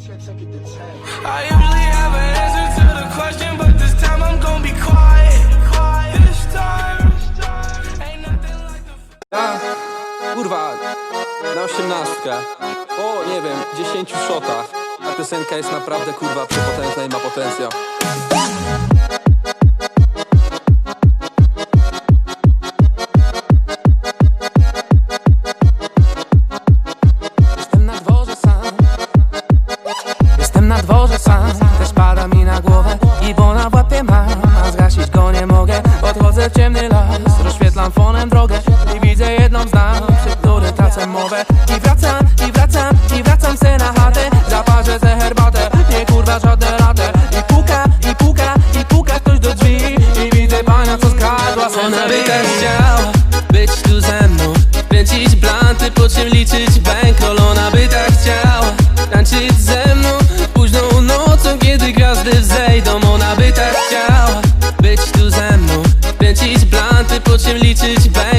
I usually have an answer to the question, but this time I'm gonna be quiet. This time, ain't nothing like the. Ja, kurwa, na osiemnastkę. O, nie wiem, 10 shotach. Ta piosenka jest naprawdę, kurwa, przepotężna i ma potencjał. Dworze sam. Też pada mi na głowę I bona w łapie mam. A zgasić go nie mogę. Odchodzę w ciemny las Rozświetlam fonem drogę I widzę jedną z nam Przy której tracę mowę. I wracam, i wracam, i wracam se na chatę. Zaparzę se herbatę Nie kurwa żadne latę I puka, i puka, i puka ktoś do drzwi. I widzę pana co skradła Ona by tak chciała Być tu ze mną. Kręcić blanty, po czym liczyć bankroll gwiazdy wzejdą Ona by tak chciała Być tu ze mną. Kręcić blanty, po czym liczyć bankroll